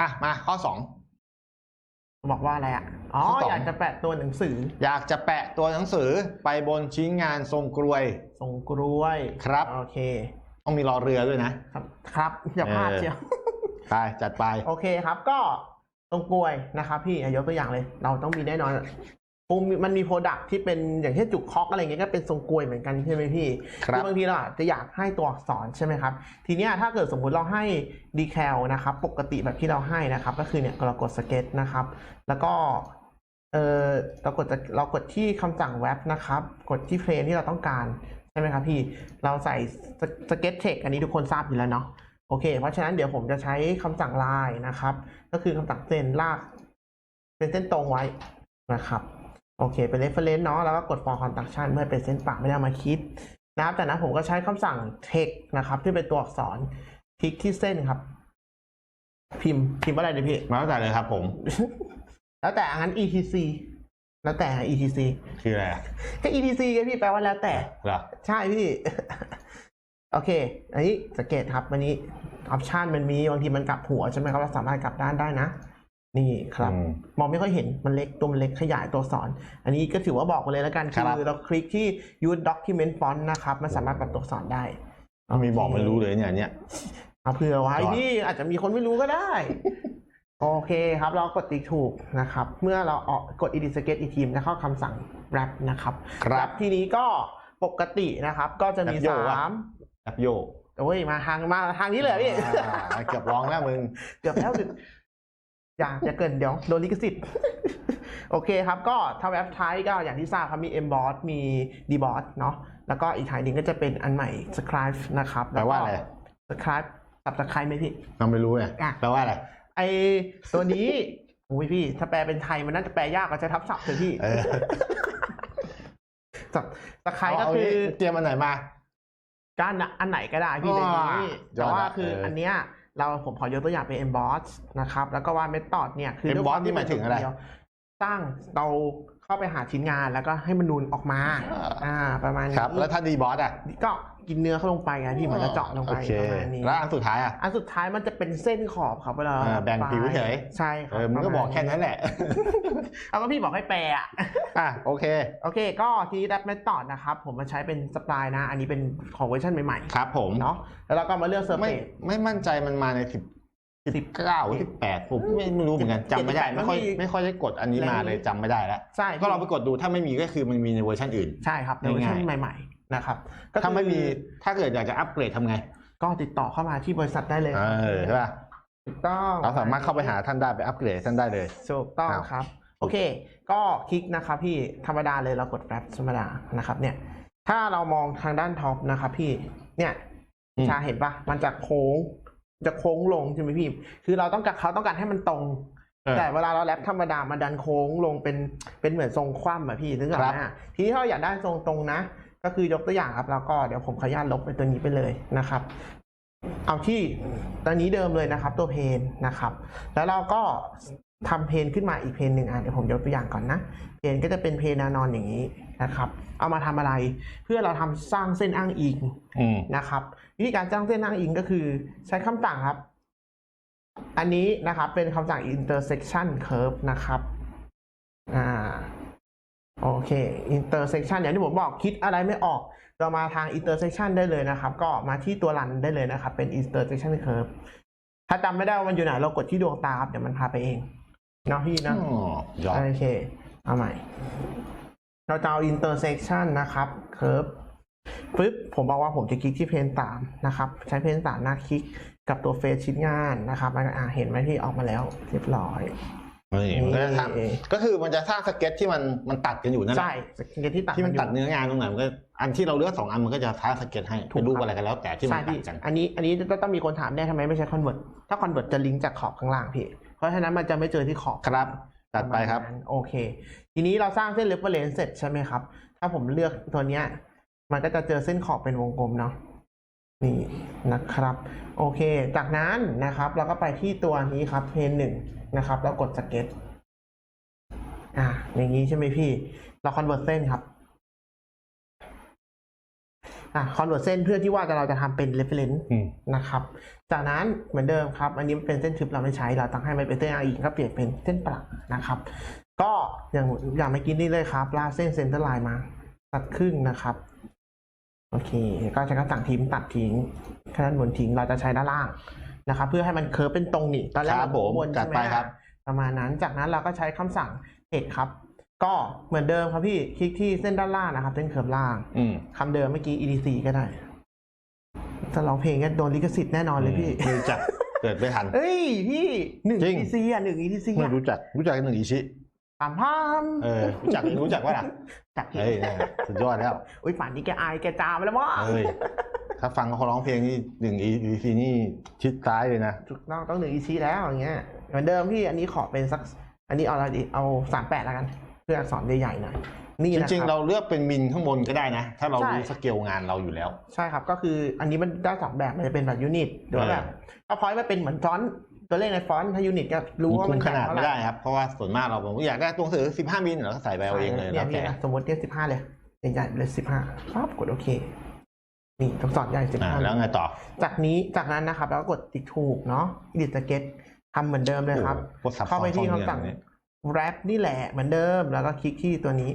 อะมาข้อสอง บอกว่าอะไรอะ อ๋อ ข้อสอง อยากจะแปะตัวหนังสืออยากจะแปะตัวหนังสือไปบนชิ้นงานทรงกรวยส่งกล้วย ครับ โอเค ต้องมีรอเรือด้วยนะ ครับครับอย่าพลาดเออ เชียว ไปจัดไป โอเคครับ ก็ตรงกล้วยนะครับ พี่อะยกตัวอย่างเลย เราต้องมีแน่นอน คงมีมันมีโปรดักที่เป็นอย่างเช่นจุกคอกอะไรเงี้ยก็เป็นทรงกล้วยเหมือนกันใช่ไหมพี่ครับอบางทีเราอาจจะอยากให้ตัวอักษรใช่ไหมครับ ทีเนี้ยถ้าเกิดสมมุติเราให้ดีแคลนะครับ ปกติแบบที่เราให้นะครับ ก็คือเนี่ยเรากดสเก็ตนะครับ แล้วก็เออเรากดจะเรากดที่คำสั่งเว็บนะครับ กดที่เพลนที่เราต้องการใช่ไหมครับพี่เราใส่สเก็ตเทคอันนี้ทุกคนทราบอยู่แล้วเนาะโอเค เพราะฉะนั้นเดี๋ยวผมจะใช้คำสั่งไลน์นะครับ ก็คือคำสั่งเส้นลากเป็นเส้นตรงไว้นะครับ โอเค เป็น reference เนาะ แล้วก็กด for construction เพื่อให้เป็นเส้นปะไม่ได้เอามาคิดนะครับจากนั้นผมก็ใช้คำสั่ง text นะครับ ที่เป็นตัวอักษรคลิกที่เส้นครับ พิมพ์พิมพ์ว่าอะไรดีพี่มาตั้งแต่เลยครับผม แล้วแต่งั้น etc แล้วแต่ etc คืออะไรอะก็ etc ไงพี่แปลว่าแล้วแต่เหรอใช่พี่ โอเค อันนี้สังเกตครับวันนี้ออปชันมันมีบางทีมันกลับหัวใช่ไหมครับเราสามารถกลับด้านได้นะ นี่ครับอืมมองไม่ค่อยเห็นมันเล็กตัวมันเล็กขยายตัวสอน อันนี้ก็ถือว่าบอกไปเลยแล้วกันครับคือเราคลิกที่ use document font นะครับ มันสามารถปรับตัวอักษรได้เอามีบอกไม่รู้เลยเนี่ยเนี่ยเอาเผื่อไว้จอดพี่อาจจะมีคนไม่รู้ก็ได้ โอเคครับ เรากดติ๊กถูกนะครับ เมื่อเราออกกด edit sketch อีกทีมจะเข้าคำสั่ง wrap นะครับ ครับ wrap ทีนี้ก็ปกตินะครับ ก็จะมีแบบโยกอะสามแอปโยกโอ้ยมาทางมาทางนี้เลยเหรอพี่อ่าเกือบร้องแล้วมึงเกือบแล้ว อยากจะเกินเดี๋ยวโดนลิขสิทธิ์ โอเคครับก็ถ้าเว็บไซต์ก็อย่างที่ทราบครับมี Emboss มี Deboss เนาะแล้วก็อีกทางหนึงก็จะเป็นอันใหม่ Scribe นะครับแปลว่าอะไร Scribe สับสไครไหมพี่เราไม่รู้เนี่ยอะแปลว่าอะไรไอตัวนี้อุ้ยพี่ ถ้าแปลเป็นไทยมันน่าจะแปลยากกว่าจะทับศัพท์เถอะพี่เออสับสไครก็เาคือเาเตรียมอันไหนมาก้านอันไหนก็ได้พี่ในว้านี้ยแต่ว่าอดอะคือเอออัอันเนี้ย เราผมขอยกตัวอย่างเป็น emboss นะครับ แล้วก็ว่า method เนี่ยคือด้วย emboss ควนี่หมายถึงอะไรเดีวสร้างเราเข้าไปหาชิ้นงานแล้วก็ให้มันนูนออกมา อ่าอ่าประมาณนี้ครับ แล้วถ้าดีบอสอะ ก็ กินเนื้อเข้าลงไปไงพี่มันจะเจาะลงโอไปเคประมาณนี้แล้วอันสุดท้ายอะอันสุดท้ายมันจะเป็นเส้นขอบครับเวลาอ่าแบ่งผิวเฉยใช่คเอรับอมึงก็บอกแค่นั้นแหละ เอาก็พี่บอกให้แปลอะอะโอเคโอเค ก็ทีนี้ that method นะครับ ผมมาใช้เป็นสปายนะ อันนี้เป็นของเวอร์ชันใหม่ครับ ผมๆเนาะแล้วเราก็มาเลือกเซอร์ไม่เฟซไม่มั่นใจมันมาในสิบสิสิบบเก้าสิบแปดผมไม่ไม่รู้เหมือนกันจำไม่ได้78ไม่ค่อยมันมีไม่ค่อยได้กดอันนี้มาแรงเลยจำไม่ได้แล้ว ใช่ก็ลองไปกดดูถ้าไม่มีก็คือมันมีในเวอร์ชันอื่น ใช่ครับในเวอร์ชันง่ายๆใหม่ๆ นะครับก็คือถ้าไม่มีถ้าเกิดอยากจะอัปเกรดทำไง ก็ติดต่อเข้ามาที่บริษัทได้เลยเออใช่ป่ะถูกต้องเราสามารถเข้าไปหาท่านได้ไปอัปเกรดท่านได้เลยถูกต้องครับครับโอเค ก็คลิกนะครับพี่ธรรมดาเลยเรากดแฟลชธรรมดานะครับ เนี่ย ถ้าเรามองทางด้านท็อปนะครับ พี่เนี่ยอืมชาเห็นปะมันจะโค้ง จะโค้งลงใช่ไหมพี่ คือเราต้องการเขาต้องการให้มันตรงเออแต่เวลาเราแรปธรรมดามันดันโค้งลงเป็นเป็นเหมือนทรงคว่ำอะพี่นึกออกไหมครับอะทีนี้ถ้าเราอยากได้ทรงตรงนะ ก็คือยกตัวอย่างครับแล้วก็เดี๋ยวผมขออนุญาตลบไปตัวนี้ไปเลยนะครับ เอาที่ตัวนี้เดิมเลยนะครับ ตัวเพนนะครับ แล้วเราก็ทำเพนขึ้นมาอีกเพนหนึ่งอะเดี๋ยวผมยกตัวอย่างก่อนนะเพนก็จะเป็นเพนแนวนอนอย่างนี้นะครับ เอามาทำอะไรเพื่อเราทำสร้างเส้นอ้างอิงนะครับ วิธีการสร้างเส้นอ้างอิงก็คือใช้คำสั่งครับ อันนี้นะครับเป็นคำสั่ง intersection curve นะครับ โอเค intersection อย่างที่ผมบอกคิดอะไรไม่ออก เรามาทาง intersection ได้เลยนะครับ ก็มาที่ตัวรันได้เลยนะครับ เป็น intersection curve ถ้าจำไม่ได้ว่ามันอยู่ไหน เรากดที่ดวงตาครับ เดี๋ยวมันพาไปเองเนาะพี่เนาะอ๋อยอดโอเค เอาใหม่ เราจะเอา intersection นะครับ curve ปึ๊บผมบอกว่าผมจะคลิกที่เพนสามนะครับ ใช้เพนสามหน้าคลิกกับตัวเฟซชิ้นงานนะครับมันก็อ่าเห็นไหมที่ออกมาแล้วเรียบร้อย นี่มันก็จะทนี่ำก็คือมันจะสร้างสเก็ตที่มันมันตัดกันอยู่นั่นแหละใช่สเก็ตที่ตัดที่มันอยู่ตัดเนื้องานตรงไหนมันก็อันที่เราเลือกสองอันมันก็จะท้าสเก็ตให้ถูกเป็นรูปครับอะไรกันแล้วแต่ที่มัใช่นตัพี่ดกันอันนี้อันนี้จะต้องมีคนถามแน่ทำไมไม่ใช้คอนเวิร์ตถ้าคอนเวิร์ตจะลิงก์จากขอบข้างล่างพี่ เพราะฉะนั้นมันจะไม่เจอที่ขอบครับตัดไปครับปะมาณนั้นโอเค ทีนี้เราสร้างเส้น reference เสร็จใช่ไหมครับ ถ้าผมเลือกตัวเนี้ยมันก็จะเจอเส้นขอบเป็นวงกลมเนาะ นี่นะครับ โอเค จากนั้นนะครับเราก็ไปที่ตัวนี้ครับเพนหนึ่งนะครับ แล้วกดสเก็ตอ่าอย่างนี้ใช่ไหมพี่ เราคอนเวิร์ตเส้นครับอะคอนเวอร์เส้นเพื่อที่ว่าจะเราจะทำเป็น reference อืมนะครับ จากนั้นเหมือนเดิมครับ อันนี้มันเป็นเส้นทึบเราไม่ใช้เราต้องให้มันเป็นเส้นอาอีกก็เปลี่ยนเป็นเส้นประนะครับ ก็อย่างอย่างเมื่อกี้นี่เลยครับลากเส้นเซนเตอร์ไลน์มา ตัดครึ่งนะครับ โอเค ก็ใช้คำสั่งทิ้งตัดทิ้งแค่ด้านบนทิ้งเราจะใช้ด้านล่างนะครับเพื่อให้มันเคิร์ฟเป็นตรงนี่ตอนแรกครับผมบนจัดใช่หไปครับ ประมาณนั้นจากนั้นเราก็ใช้คำสั่ง head ครับ ก็เหมือนเดิมครับพี่คลิกที่เส้นด้านล่างนะครับเส้นเคิร์ฟล่างอืมคำเดิมเมื่อกี้ EDC ก็ได้ถ้าร้องเพลงก็โดนลิขสิทธิ์แน่นอนเลยพี่ไม่รู้จักเกิดไม่ทันเอ้ยพี่หนึ่งจริง EDC อะหนึ่ง EDC ไม่อะรู้จักรู้จักหนึ่งอิ ชิถามพามเออรู้จักรู้จักว่าล่ะจากที่เฮ้ยเนี่ยสุดยอดแล้วอุ้ยป่านนี้แกอายแกจามไปแล้วมั้งเฮ้ยถ้าฟังเขาร้องเพลงนี่หนึ่งอีซีนี่ชิดซ้ายเลยนะถูกต้องต้องหนึ่ง EDC แล้วอย่างเงี้ยเหมือนเดิมพี่อันนี้ขอเป็นสัก อันนี้เอาอะไรดีเอาสามแปดแล้วกัน เพื่ออักษรใหญ่ๆหน่อยนี่จนะคริงๆบเราเลือกเป็นมินข้างบนก็ได้นะ ถ้าเราใช่รู้สเกลงานเราอยู่แล้ว ใช่ครับก็คืออันนี้มันได้สองแบบมันจะเป็นแบบยูนิตหรือว่าแบบเอาพอยต์มาเป็นเหมือนฟอนต์ ตัวเลขในฟอนต์ถ้ายูนิตก็รู้ว่าคุมัมนขนาดใหญ่ไม่เท่หร่ได้ครับ เพราะว่าส่วนมากเราบอกอยากได้ตัวหนังสือ 15 มิลเราก็ใส่ไปเอาเองเลยเนี่แล้ยวพี่แต่นะสมมติเนี่ยสิบห้าเลยใหญ่ๆไปเลยสิบห้าปั๊บกดโอเคนี่ต้องสอนใหญ่สิบอ่าห้าแล้วไงต่อ จากนี้จากนั้นนะครับ แล้วก็กดติ๊กถูกเนาะดิสเก็ตทำเหมือนเดิมเลยครับโอ้โหโคตรซับซ้อนเข้าไปที่ซ่อนเงื่อนคำสั่งอันนี้แรปนี่แหละเหมือนเดิม แล้วก็คลิกที่ตัวนี้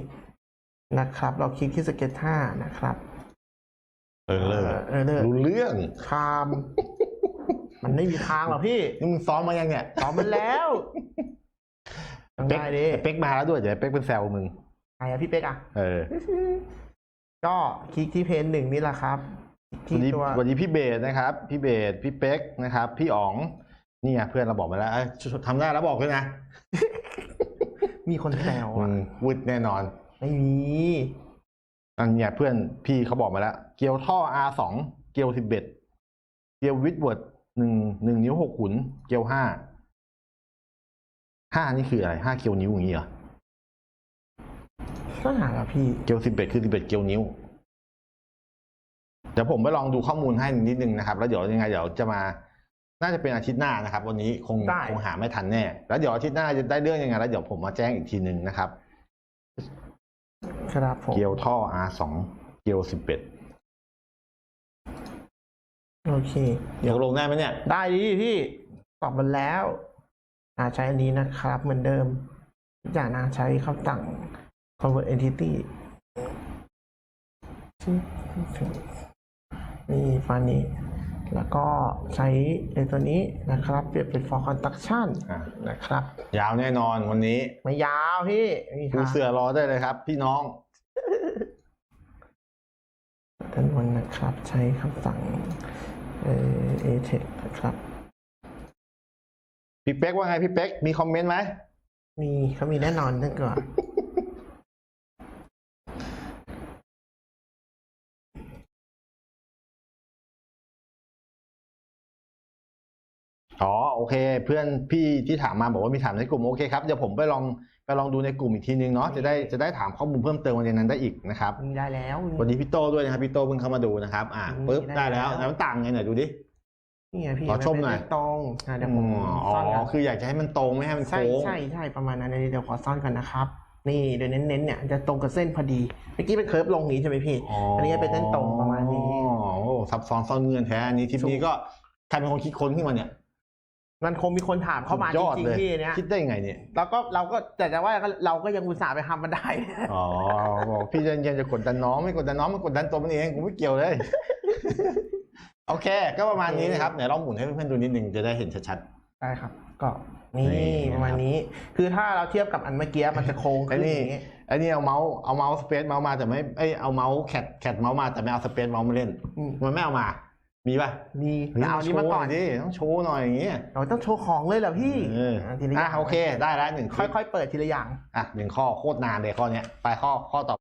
นะครับ เราคลิกที่สเก็ตห้านะครับเออเลิกเออเลิกรู้เรื่องคาม มันไม่มีทางหรอกพี่นี่มึงซ้อมมายังเนี่ยตอบมันแล้วต้องเป๊กได้ดิเป๊กมาแล้วด้วยเดี๋ยวเป๊กเป็นแซวมึงใครอะพี่เป๊กอะเออ ก็คลิกที่เพนหนึ่งนี่แหละครับคลิวันกนี้ที่ตัววันนี้พี่เบสนะครับ พี่เบสพี่เป๊กนะครับ พี่อ๋องนี่ไงเพื่อนเราบอกมาแล้วเอ้ยทำได้แล้วบอกเลยนะ มีคนแซวมึอะงวึดแน่นอน ไม่มีอันเนี้ยเพื่อนพี่เขาบอกมาแล้ว เกียวท่อ R สองเกียวสิบเอ็ดเกียววิดเวิร์ด หนึ่งหนึ่งนิ้วหกขุนเกียวห้าห้านี่คืออะไรห้าเกียวนิ้วอย่างนี้เหรอก็หาแล้วพี่เกียวสิบเอ็ดคือสิบเอ็ดเกียวนิ้ว เดี๋ยวผมไปลองดูข้อมูลให้นิดนึงนะครับ แล้วเดี๋ยวยังไงเดี๋ยวจะมา น่าจะเป็นอาทิตย์หน้านะครับ วันนี้คงได้คงหาไม่ทันแน่ แล้วเดี๋ยวอาทิตย์หน้าจะได้เรื่องยังไงแล้วเดี๋ยวผมมาแจ้งอีกทีหนึ่งนะครับครับผมเกียวท่อ R สองเกียวสิบเอ็ด โอเค เดี๋ยวลงได้ไหมเนี่ย ได้ดิพี่ตอบมันแล้วอ่าใช้อันนี้นะครับ เหมือนเดิมอย่างนะใช้คำสั่ง convert entity นี่ฟันนี้ แล้วก็ใช้ในตัวนี้นะครับ เปลี่ยนเป็น for construction อะนะครับ ยาวแน่นอนวันนี้ไม่ยาวพี่ไม่มีดูทางเสือรอได้เลยครับ พี่น้อง ด้านบนนะครับ ใช้คำสั่ง เอ่อ atex นะครับพี่เป๊กว่าไงพี่เป๊กมีคอมเมนต์ไหมมีเขามีแน่นอนตั้งก่อน อ๋อโอเค เพื่อนพี่ที่ถามมาบอกว่ามีถามในกลุ่มโอเคครับเดี๋ยวผมไปลองไปลองดูในกลุ่มอีกทีนึงเนาะจะได้จะได้ถามข้อมูลเพิ่มเติมวันนั้นได้อีกนะครับมีได้แล้ววันนี้พี่โตด้วยนะครับพี่โตเพิ่งเข้ามาดูนะครับอ่าอืมปุ๊บได้ได้แล้วแล้วแล้วมันต่างไงหน่อยดูดินี่ไงพี่ขอชมหน่อยนเป็นตรงอะเดี๋ยวผมอ๋อซ่อนก่อนคืออยากจะให้มันตรงไม่ให้มันใช่โค้งใช่ใช่ประมาณนั้นอันนี้เดี๋ยวขอซ่อนกันนะครับนี่เดี๋ยวเน้นๆเนี่ยจะตรงกับเส้นพอดีเมื่อกี้เป็นเคิร์ฟลงนี้ใช่ไหมพี่อันนี้เป็นเส้นตรงประมาณนี้อ๋อโอ้ซับซ้อนซ่อนเงื่อนแท้อันนี้ทริปนี้ก็ใครเป็นคนคิดค้นขึ้นมาเนี่ย มันคงมีคนถามเข้ามาสุดจยอดริงเลยๆพี่เนี่ยคิดได้ยังไงเนี่ยแล้วก็เราก็แต่จะว่าเราก็ยังอุตส่าห์ไปทำมันได้อ๋อบอกพี่เย็นๆจะกดดันน้องไม่กดดันน้องมันกดดันตัวมันเองกูไม่เกี่ยวเลยโอเค ก็ประมาณนี้นะครับเดี๋ยวลองหมุนให้เพื่อนๆดูนิดนึงจะได้เห็นชัดได้ครับ ก็นี่นี่ประมาณนี้ คือถ้าเราเทียบกับอันเมื่อกี้มันจะโค้งไอ้ขึ้นนี่อย่างงี้ๆไอ้นี่เอาเมาส์เอาเมาส์สเปซเมาส์มาแต่ไม่เอ้ยเอาเมาส์แคทแคทเมาส์มาแต่ไม่เอาสเปซเมาส์มาเล่นอืมมันไม่เอามา มีป่ะมีฮ้ยแต่เอานี้มาก่อนโชว์หยดิต้องโชว์หน่อยอย่างเงี้ยเราต้องโชว์ของเลยเหรอพี่เออทีละออะย่างโอเคได้แล้วหนึ่งคลิปค่อยๆเปิดทีละอย่างอะหนึ่งข้อโคตรนานเลยข้อเนี้ยไปข้อข้อต่อ